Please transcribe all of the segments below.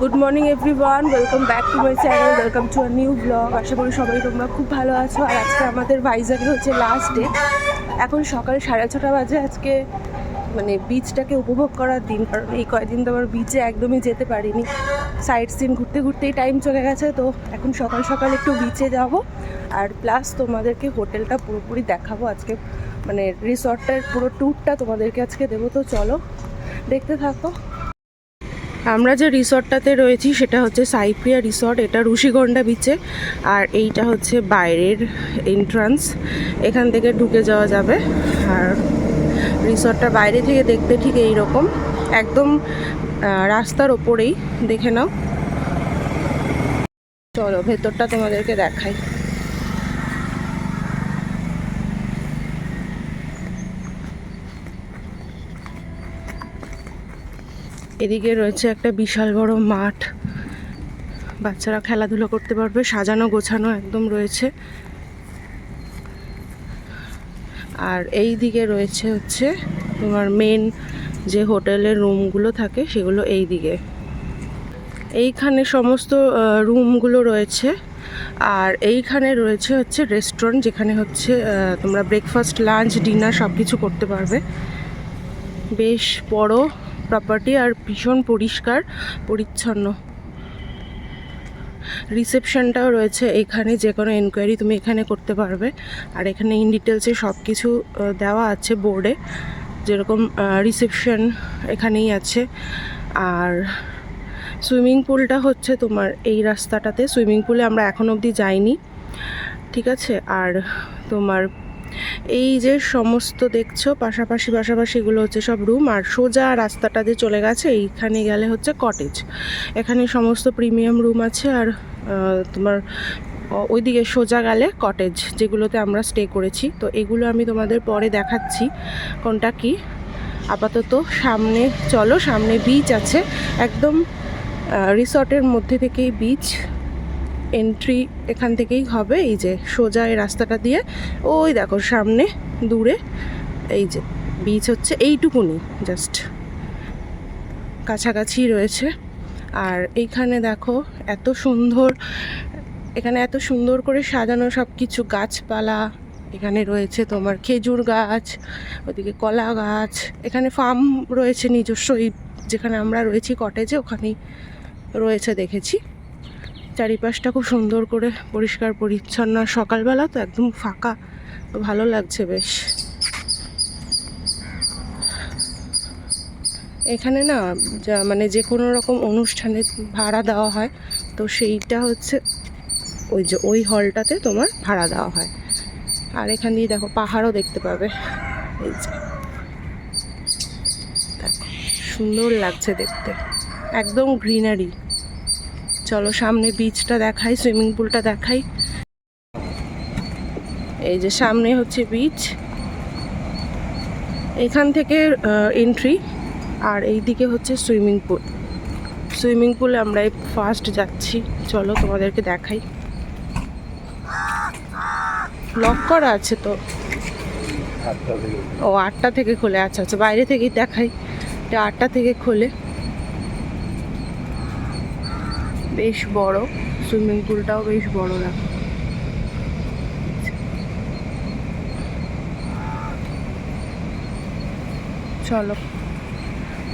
Good morning everyone welcome back to my channel welcome to a new blog আশা করি সবাই তোমরা খুব ভালো আছো। আর আজকে আমাদের ভাইজাগে হচ্ছে লাস্ট ডে এখন সকাল সাড়ে ছটা বাজে। আজকে মানে বিচটাকে উপভোগ করার দিন। কারণ এই কয়েকদিন তো আমার বিচে একদমই যেতে পারিনি। সাইড সিন ঘুরতে ঘুরতেই টাইম চলে গেছে। তো এখন সকাল সকাল একটু বিচে যাব। আর প্লাস তোমাদেরকে হোটেলটা পুরোপুরি দেখাবো আজকে। মানে রিসর্টটার পুরো ট্যুরটা তোমাদেরকে আজকে দেবো। তো চলো, দেখতে থাকো। আমরা যে রিসর্টটাতে রয়েছি সেটা হচ্ছে সাইপ্রিয়া রিসর্ট, এটা ঋষিগন্ডা বিচে আর এইটা হচ্ছে বাইরের এন্ট্রান্স এখান থেকে ঢুকে যাওয়া যাবে। আর রিসর্টটা বাইরে থেকে দেখতে ঠিক এই রকম একদম রাস্তার ওপরেই, দেখে নাও। চলো, ভেতরটা তোমাদেরকে দেখাই। এদিকে রয়েছে একটা বিশাল বড় মাঠ। বাচ্চারা খেলাধুলো করতে পারবে, সাজানো গোছানো একদম রয়েছে। আর এই দিকে রয়েছে হচ্ছে তোমার মেন যে হোটেলের রুমগুলো থাকে, সেগুলো এই দিকে। এইখানে সমস্ত রুমগুলো রয়েছে। আর এইখানে রয়েছে হচ্ছে রেস্টুরেন্ট যেখানে হচ্ছে তোমরা ব্রেকফাস্ট লাঞ্চ ডিনার সব কিছু করতে পারবে। বেশ বড় প্রপার্টি আর ভীষণ পরিষ্কার, পরিচ্ছন্ন। রিসেপশনটাও রয়েছে এখানে, যে কোনো এনকোয়ারি তুমি এখানে করতে পারবে। আর এখানে ইন ডিটেলসে সব কিছু দেওয়া আছে বোর্ডে যেরকম রিসেপশন এখানেই আছে। আর সুইমিং পুলটা হচ্ছে তোমার এই রাস্তাটাতে। সুইমিং পুলে আমরা এখন অবধি যাইনি, ঠিক আছে? আর তোমার এই যে সমস্ত দেখছ, পাশাপাশি পাশাপাশি এগুলো হচ্ছে সব রুম, আর সোজা রাস্তাটা যে চলে গেছে, এইখানে গেলে হচ্ছে কটেজ এখানে সমস্ত প্রিমিয়াম রুম আছে, আর তোমার ওইদিকে সোজা গেলে কটেজ যেগুলোতে আমরা স্টে করেছি। তো এগুলো আমি তোমাদের পরে দেখাচ্ছি, কোনটা কি? আপাতত সামনে, চলো সামনে বিচ আছে, একদম রিসর্টের মধ্যে থেকেই বিচ এন্ট্রি এখান থেকেই হবে, এই যে সোজা এই রাস্তাটা দিয়ে। ওই দেখো সামনে, দূরে, এই যে বিচ হচ্ছে, এইটুকুনি জাস্ট কাছাকাছি রয়েছে। আর এইখানে দেখো এত সুন্দর, এখানে এত সুন্দর করে সাজানো সব কিছু গাছপালা এখানে রয়েছে তোমার খেজুর গাছ, ওদিকে কলা গাছ, এখানে ফার্ম রয়েছে নিজস্ব, এই যেখানে আমরা রয়েছি কটেজে ওখানেই রয়েছে দেখেছি। চারিপাশটা খুব সুন্দর করে পরিষ্কার, পরিচ্ছন্ন। আর সকালবেলা তো একদম ফাঁকা ভালো লাগছে বেশ। এখানে না, যা মানে যে কোনো রকম অনুষ্ঠানে ভাড়া দেওয়া হয়, তো সেইটা হচ্ছে ওই যে, ওই হলটাতে তোমার ভাড়া দেওয়া হয়। আর এখান দিয়ে দেখো, পাহাড়ও দেখতে পাবে। এই যে। সুন্দর লাগছে দেখতে। একদম গ্রিনারি। চলো সামনে বিচটা দেখাই সুইমিং পুলটা দেখাই। এই যে সামনে হচ্ছে বিচ এখান থেকে এন্ট্রি আর এই দিকে হচ্ছে সুইমিং পুল সুইমিং পুলে আমরা ফার্স্ট যাচ্ছি। চলো তোমাদেরকে দেখাই। লক করা আছে তো? ও আটটা থেকে খোলে। আচ্ছা আচ্ছা বাইরে থেকেই দেখাই। এটা আটটা থেকে খোলে। বেশ বড়। সুইমিং পুলটাও বেশ বড় দেখো চলো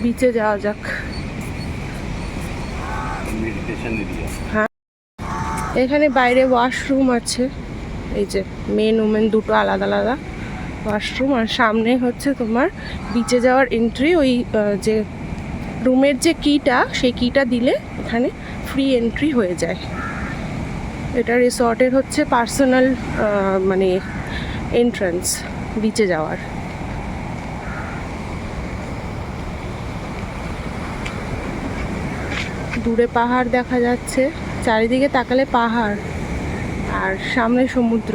বিচে যাওয়া যাক। এরিয়া এখানে বাইরে ওয়াশরুম আছে। এই যে মেন ওমেন দুটো আলাদা আলাদা ওয়াশরুম আর সামনে হচ্ছে তোমার বিচে যাওয়ার এন্ট্রি ওই যে রুমের যে কিটা সেই কিটা দিলে এখানে ফ্রি এন্ট্রি হয়ে যায়। এটা রিসর্টের হচ্ছে পার্সোনাল মানে এন্ট্রান্স বিচে যাওয়ার। দূরে পাহাড় দেখা যাচ্ছে, চারিদিকে তাকালে পাহাড়, আর সামনে সমুদ্র।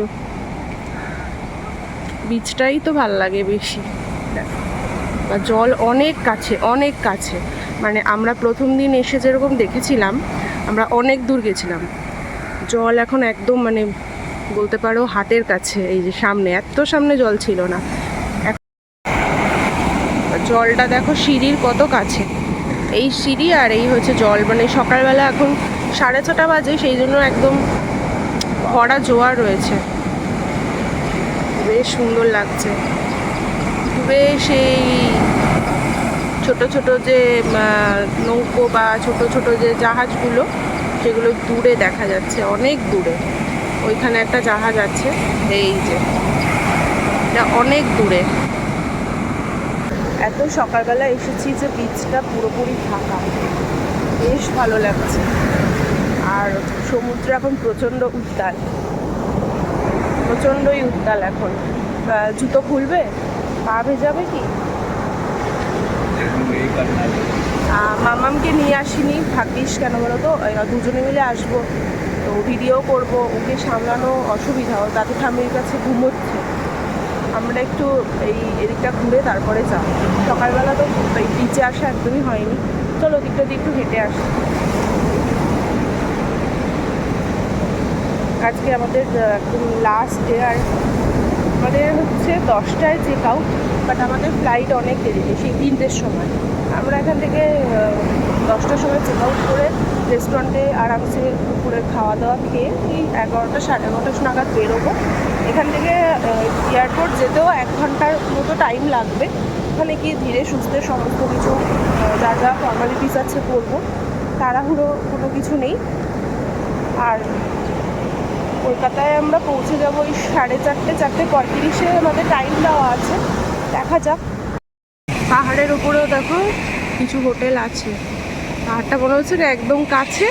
বিচটাই তো ভালো লাগে বেশি। বা জল অনেক কাছে অনেক কাছে। মানে আমরা প্রথম দিন এসে যেরকম দেখেছিলাম আমরা অনেক দূর গেছিলাম। জল এখন একদম মানে বলতে পারো হাতের কাছে, এই যে সামনে, এত সামনে জল ছিল না। জলটা দেখো সিঁড়ির কত কাছে। এই সিঁড়ি আর এই হচ্ছে জল মানে সকালবেলা এখন সাড়ে ছটা বাজে, সেই জন্য একদম ভরা জোয়ার রয়েছে। বেশ সুন্দর লাগছে। বেশ এই ছোট ছোট যে নৌকো বা ছোট ছোট যে জাহাজগুলো, সেগুলো দূরে দেখা যাচ্ছে, অনেক দূরে। ওইখানে একটা জাহাজ আছে, এই যে। এটা অনেক দূরে। এত সকালবেলা এসেছি যে বিচটা পুরোপুরি ফাঁকা। বেশ ভালো লাগছে। আর সমুদ্র এখন প্রচণ্ড উত্তাল। প্রচণ্ডই উত্তাল এখন। জুতো খুলবে? পা ভেজাবে কি দেখুন এই কারণে আহ, মামামকে নিয়ে আসিনি, ভাগ্যিস কেন বলো তো দুজনে মিলে আসব। তো ভিডিও করব, ওকে সামলানো অসুবিধা ও দাদু ঠাম্মির কাছে ঘুমোচ্ছে। আমরা একটু এই এদিকটা ঘুরে তারপরে যাব। সকালবেলা তো এই বিচে আসা একদমই হয়নি। চলো ওদিকটা দিয়ে একটু হেঁটে আসি। আজকে আমাদের একদম লাস্ট ডে আর আমাদের হচ্ছে দশটায় চেক আউট বাট আমাদের ফ্লাইট অনেক দেরিতে সেই তিনটের সময়। আমরা এখান থেকে দশটার সময় চেক আউট করে রেস্টুরেন্টে আরামসে দুপুরে খাওয়া দাওয়া খেয়ে এই এগারোটা, সাড়ে এগারোটা নাগাদ বেরোবো। এখান থেকে এয়ারপোর্ট যেতেও এক ঘণ্টার মতো টাইম লাগবে। ওখানে গিয়ে ধীরে সুস্থে সমস্ত কিছু যা যা ফর্মালিটিস আছে করব তাড়াহুড়ো কোনো কিছু নেই। আর কলকাতায় আমরা পৌঁছে যাব ওই সাড়ে চারটে চারটে পঁয়ত্রিশে, আমাদের টাইম দেওয়া আছে। দেখা যাক। পাহাড়ের উপরেও দেখো কিছু হোটেল আছে। পাহাড়টা মনে হচ্ছে না একদম কাছে।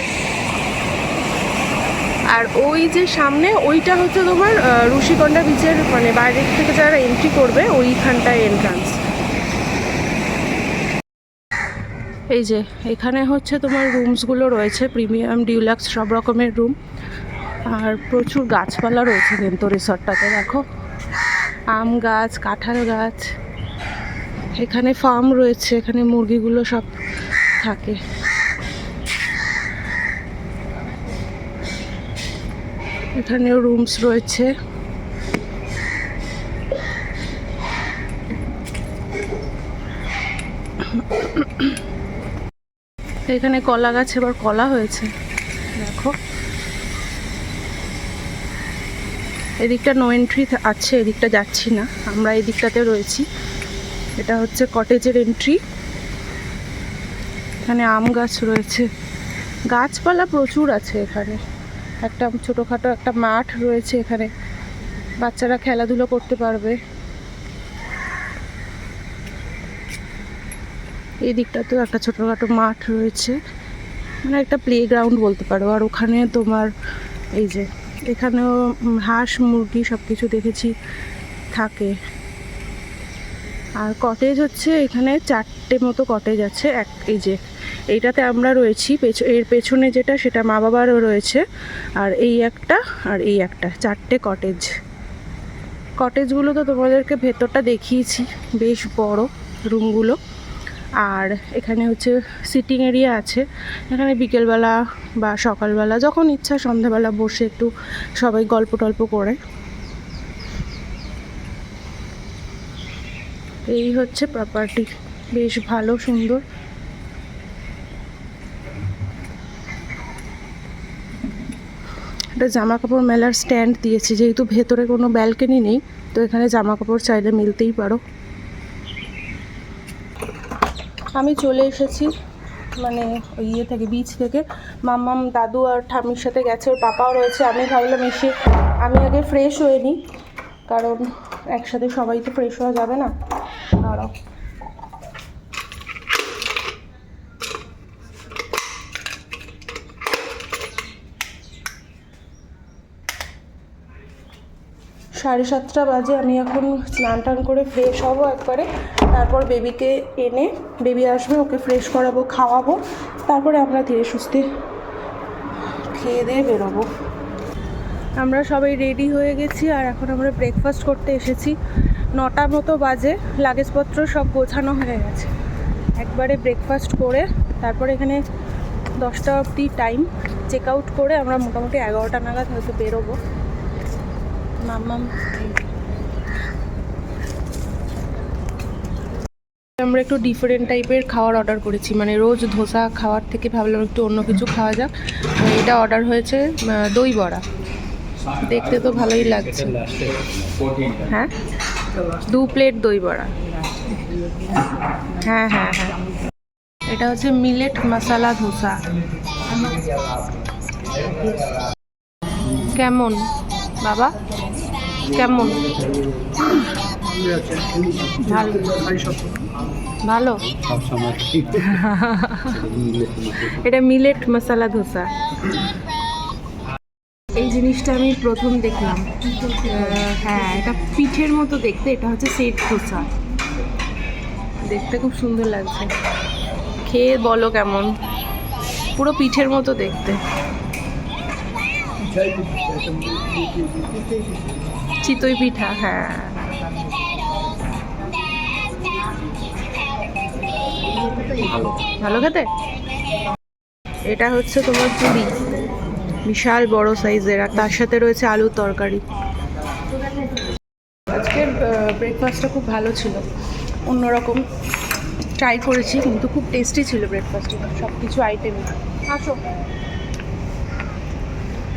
আর ওই যে সামনে, ওইটা হচ্ছে তোমার ঋষিকন্ডা বিচের মানে বাইরে থেকে যারা এন্ট্রি করবে, ওইখানটায় এন্ট্রান্স এই যে, এখানে হচ্ছে তোমার রুমসগুলো রয়েছে প্রিমিয়াম ডিউলাক্স সব রকমের রুম আর প্রচুর গাছপালা রয়েছে কিন্তু রিসর্টটাতে দেখো। আম গাছ, কাঁঠাল গাছ, এখানে ফার্ম রয়েছে, এখানে মুরগিগুলো সব থাকে। এখানেও রুমস রয়েছে। এখানে কলা গাছ এবার কলা হয়েছে, দেখো। এদিকটা নো এন্ট্রি আছে, এদিকটা যাচ্ছি না। আমরা এদিকটাতে রয়েছি। এটা হচ্ছে কটেজের এন্ট্রি এখানে আম গাছ রয়েছে। গাছপালা প্রচুর আছে এখানে। একটা ছোটোখাটো একটা মাঠ রয়েছে এখানে। বাচ্চারা খেলাধুলো করতে পারবে। এই দিকটাতেও একটা ছোটোখাটো মাঠ রয়েছে। মানে একটা প্লে গ্রাউন্ড বলতে পারো। আর ওখানে তোমার এই যে এখানেও হাঁস, মুরগি সব কিছু দেখেছি থাকে। আর কটেজ হচ্ছে এখানে চারটে মতো কটেজ আছে, এক, এই যে, এইটাতে আমরা রয়েছি এর পেছনে যেটা, সেটা মা বাবারও রয়েছে, আর এই একটা, আর এই একটা, চারটে কটেজ কটেজগুলো তো তোমাদেরকে ভেতরটা দেখিয়েছি, বেশ বড় রুমগুলো আর এখানে হচ্ছে সিটিং এরিয়া আছে। এখানে বিকেলবেলা বা সকালবেলা যখন ইচ্ছা সন্ধ্যাবেলা বসে একটু সবাই গল্প টল্প করে। এই হচ্ছে প্রপার্টি বেশ ভালো, সুন্দর। একটা জামা কাপড় মেলার স্ট্যান্ড দিয়েছে, যেহেতু ভেতরে কোনো ব্যালকনি নেই, তো এখানে জামা কাপড় চাইলে মিলতেই পারো। আমি চলে এসেছি মানে ওই ইয়ে থেকে বিচ থেকে। মাম্মাম, দাদু আর ঠামির সাথে গেছে, ওর পাপাও রয়েছে। আমি ভাবলাম এসে আমি আগে ফ্রেশ হয়ে নিই, কারণ একসাথে সবাই তো ফ্রেশ হওয়া যাবে না। দাঁড়াও। সাড়ে সাতটা বাজে, আমি এখন স্নান টান করে ফ্রেশ হব একবারে। তারপর বেবিকে এনে বেবি আসবে, ওকে ফ্রেশ করাবো, খাওয়াবো। তারপরে আমরা ধীরে সুস্থে খেয়ে দিয়ে বেরোবো। আমরা সবাই রেডি হয়ে গেছি, আর এখন আমরা ব্রেকফাস্ট করতে এসেছি। নটা মতো বাজে, লাগেজপত্র সব গোছানো হয়ে গেছে। একবারে ব্রেকফাস্ট করে, তারপর এখানে দশটা অবধি টাইম চেক আউট করে আমরা মোটামুটি এগারোটা নাগাদ হয়তো বেরোবো। আমরা একটু ডিফারেন্ট টাইপের খাবার অর্ডার করেছি। মানে রোজ ধোসা খাওয়ার থেকে ভাবলাম একটু অন্য কিছু খাওয়া যাক। এটা অর্ডার হয়েছে দই বড়া। দেখতে তো ভালোই লাগছে। হ্যাঁ? দু প্লেট দই বড়া। হ্যাঁ হ্যাঁ হ্যাঁ। এটা হচ্ছে মিলেট মশালা ধোসা। কেমন? বাবা? কেমন? ভালো। এটা মিলেট মশালা ধোসা। এই জিনিসটা আমি প্রথম দেখলাম। হ্যাঁ এটা পিঠের মতো দেখতে। এটা হচ্ছে সেট ধোসা। দেখতে খুব সুন্দর লাগছে। খেয়ে বলো কেমন? পুরো পিঠের মতো দেখতে। চিতই পিঠা হ্যাঁ। ভালো। খেতে? এটা হচ্ছে তোমার পুরি। বিশাল বড় সাইজের আর তার সাথে রয়েছে আলুর তরকারি। আজকের ব্রেকফাস্টটা খুব ভালো ছিল। অন্যরকম ট্রাই করেছি কিন্তু খুব টেস্টি ছিল ব্রেকফাস্টটা সব কিছু আইটেমই আসো।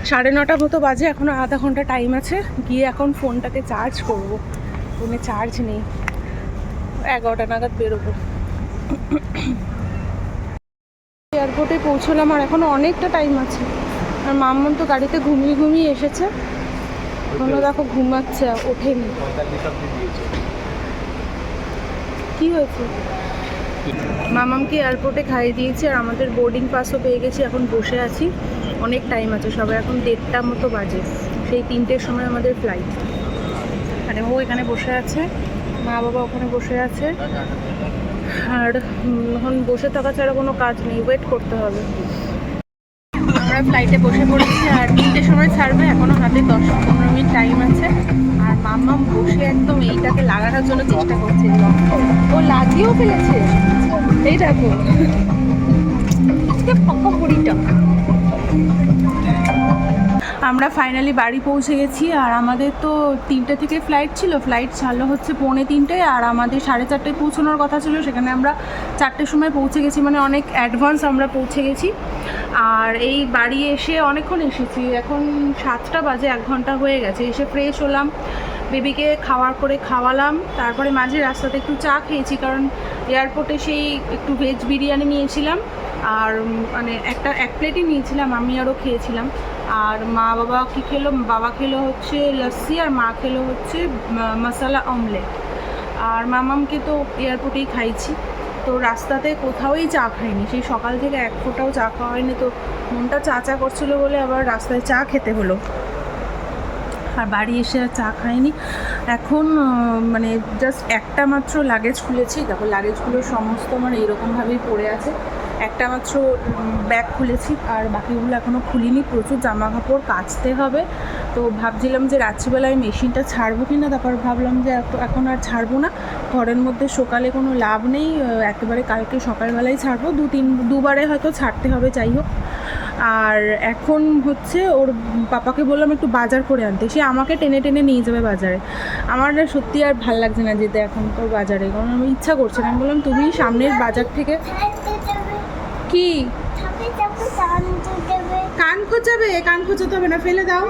সাড়ে নটা মতো বাজে এখনও আধা ঘণ্টা টাইম আছে। গিয়ে এখন ফোনটাকে চার্জ করব। ফোনে চার্জ নেই। এগারোটা নাগাদ বেরোবো। এয়ারপোর্টে পৌঁছলাম, আর এখনও অনেকটা টাইম আছে। আর মাম্মন তো গাড়িতে ঘুমিয়ে ঘুমিয়ে এসেছে। এখনও দেখো ঘুমাচ্ছে ওঠেনি। কি হয়েছে? মামামকে এয়ারপোর্টে খাইয়ে দিয়েছি, আর আমাদের বোর্ডিং পাসও পেয়ে গেছি, এখন বসে আছি। অনেক টাইম আছে সবাই এখন দেড়টা মতো বাজে। সেই তিনটের সময় আমাদের ফ্লাইট মানে ও এখানে বসে আছে, মা বাবা ওখানে বসে আছে। আর এখন বসে থাকা ছাড়া কোনো কাজ নেই ওয়েট করতে হবে। আমরা ফ্লাইটে বসে পড়েছি, আর তিনটের সময় ছাড়বে, এখনও হাতে দশ পনেরো মিনিট টাইম আছে। আর মাম্মা বসে একদম এইটাকে লাগানোর জন্য চেষ্টা করছে। ও লাগিয়েও ফেলেছে। এই দেখো। আজকে পক্কা বুড়িটা আমরা ফাইনালি বাড়ি পৌঁছে গেছি আর আমাদের তো তিনটে থেকে ফ্লাইট ছিল। ফ্লাইট ছাড়লো হচ্ছে পৌনে তিনটে আর আমাদের সাড়ে চারটায় পৌঁছানোর কথা ছিল। সেখানে আমরা চারটের সময় পৌঁছে গেছি মানে অনেক অ্যাডভান্স আমরা পৌঁছে গেছি। আর এই বাড়ি এসে অনেকক্ষণ এসেছি। এখন সাতটা বাজে, এক ঘণ্টা হয়ে গেছে। এসে ফ্রেশ হলাম, বেবিকে খাওয়ার করে খাওয়ালাম। তারপরে মাঝে রাস্তাতে একটু চা খেয়েছি কারণ এয়ারপোর্টে সেই একটু ভেজ বিরিয়ানি নিয়েছিলাম। আর মানে একটা এক প্লেটই নিয়েছিলাম, আমি আরও খেয়েছিলাম। আর মা বাবা কি খেলো? বাবা খেলো হচ্ছে লস্যি আর মা খেলো হচ্ছে মশালা অমলেট আর মামামকে তো এয়ারপোর্টেই খাইছি। তো রাস্তাতে কোথাওই চা খাইনি। সেই সকাল থেকে এক ফোঁটাও চা খাওয়া হয়নি। তো মনটা চা চা করছিল বলে আবার রাস্তায় চা খেতে হলো। আর বাড়ি এসে আর চা খাইনি। এখন মানে জাস্ট একটা মাত্র লাগেজ খুলেছি। তারপর লাগেজগুলো সমস্ত আমার এইরকমভাবেই পড়ে আছে। একটা মাত্র ব্যাগ খুলেছি আর বাকিগুলো এখনও খুলিনি, প্রচুর জামা কাপড় কাচতে হবে। তো ভাবছিলাম যে রাত্রিবেলায় মেশিনটা ছাড়বো কি না তারপর ভাবলাম যে এত- এখন আর ছাড়বো না। ঘরের মধ্যে সকালে কোনো লাভ নেই একেবারে কালকে সকালবেলায় ছাড়বো, দু তিন, দুবারে হয়তো ছাড়তে হবে, যাই হোক। আর এখন হচ্ছে ওর পাপাকে বললাম একটু বাজার করে আনতে, সে আমাকে টেনে টেনে নিয়ে যাবে বাজারে। আমার সত্যি আর ভালো লাগছে না যেতে এখন তোর বাজারে, কারণ আমি ইচ্ছা করছে না। আমি বললাম, তুমি সামনের বাজার থেকে কি? কান খোঁচাবে? কান খোঁচাতে হবে না, ফেলে দাও।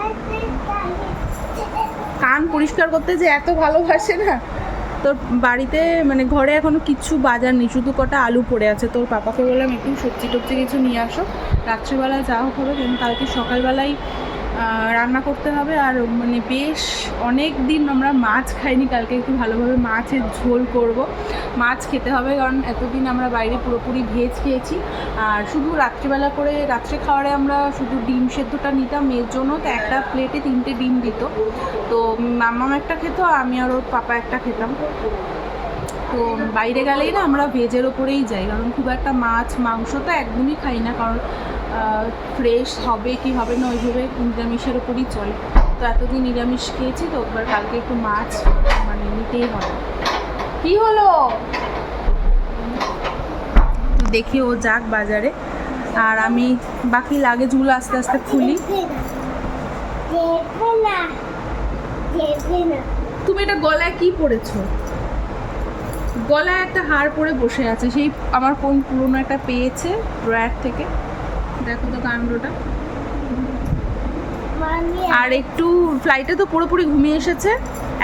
কান পরিষ্কার করতে যে এত ভালোবাসে না। তোর বাড়িতে মানে ঘরে এখনও কিছু বাজার নেই, শুধু কটা আলু পড়ে আছে। তোর পাপাকে বললাম, একটু সবজি টবজি কিছু নিয়ে আসো। রাত্রিবেলা যা হোক হবে, কিন্তু কালকে সকালবেলায় রান্না করতে হবে আর মানে বেশ অনেক দিন আমরা মাছ খাইনি, কালকে একটু ভালোভাবে মাছের ঝোল করব। মাছ খেতে হবে কারণ এতদিন আমরা বাইরে পুরোপুরি ভেজ খেয়েছি। আর শুধু রাত্রিবেলা করে রাত্রে খাওয়ারে আমরা শুধু ডিম সেদ্ধটা নিতাম মেয়ের জন্য তো একটা প্লেটে তিনটে ডিম দিত। তো মাম্মাম একটা খেত, আমি আর ওর পাপা একটা খেতাম। তো বাইরে গেলেই না আমরা ভেজের ওপরেই যাই, কারণ খুব একটা মাছ, মাংস তো একদমই খাই না, কারণ ফ্রেশ হবে কি হবে না ওইভাবে নিরামিষের ওপরই চলে। তো এতদিন নিরামিষ খেয়েছি তো এবার কালকে একটু মাছ মানে নিতেই হবে। কি হলো? তো দেখি ও যাক বাজারে। আর আমি বাকি লাগেজগুলো আস্তে আস্তে খুলি। তুমি এটা গলায় কি পরেছো? গলায় একটা হার পরে বসে আছে সেই আমার কোন পুরনো একটা পেয়েছে ড্রয়ার থেকে। দেখো তো কাণ্ডটা। আর একটু ফ্লাইটে তো পুরোপুরি ঘুমিয়ে এসেছে।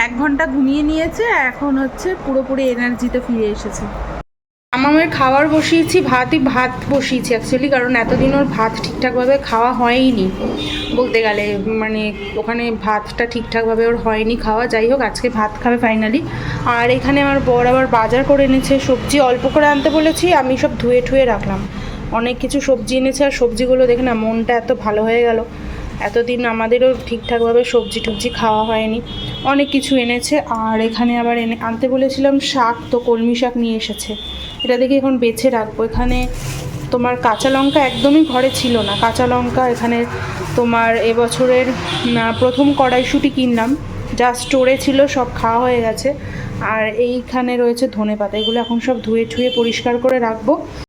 এক ঘণ্টা ঘুমিয়ে নিয়েছে এখন হচ্ছে পুরোপুরি এনার্জিতে ফিরে এসেছে। আমামের খাবার বসিয়েছি ভাতই ভাত বসিয়েছি অ্যাকচুয়ালি কারণ এতদিন ওর ভাত ঠিকঠাকভাবে খাওয়া হয়নি। বলতে গেলে মানে ওখানে ভাতটা ঠিকঠাকভাবে ওর হয়নি খাওয়া। যাই হোক আজকে ভাত খাবে ফাইনালি আর এখানে আমার বর আবার বাজার করে এনেছে সবজি। অল্প করে আনতে বলেছি আমি সব ধুয়ে ঠুয়ে রাখলাম। অনেক কিছু সবজি এনেছে আর সবজিগুলো দেখে না মনটা এত ভালো হয়ে গেল। এতদিন আমাদেরও ঠিকঠাকভাবে সবজি টবজি খাওয়া হয়নি। অনেক কিছু এনেছে আর এখানে আবার এনে আনতে বলেছিলাম শাক তো কলমি শাক নিয়ে এসেছে। এটা দেখে এখন বেছে রাখব। এখানে তোমার কাঁচা লঙ্কা একদমই ঘরে ছিল না। কাঁচা লঙ্কা এখানে তোমার এবছরের প্রথম কড়াইশুঁটি কিনলাম। যা স্টোরে ছিল সব খাওয়া হয়ে গেছে। আর এইখানে রয়েছে ধনে পাতা এগুলো এখন সব ধুয়ে ঠুয়ে পরিষ্কার করে রাখব।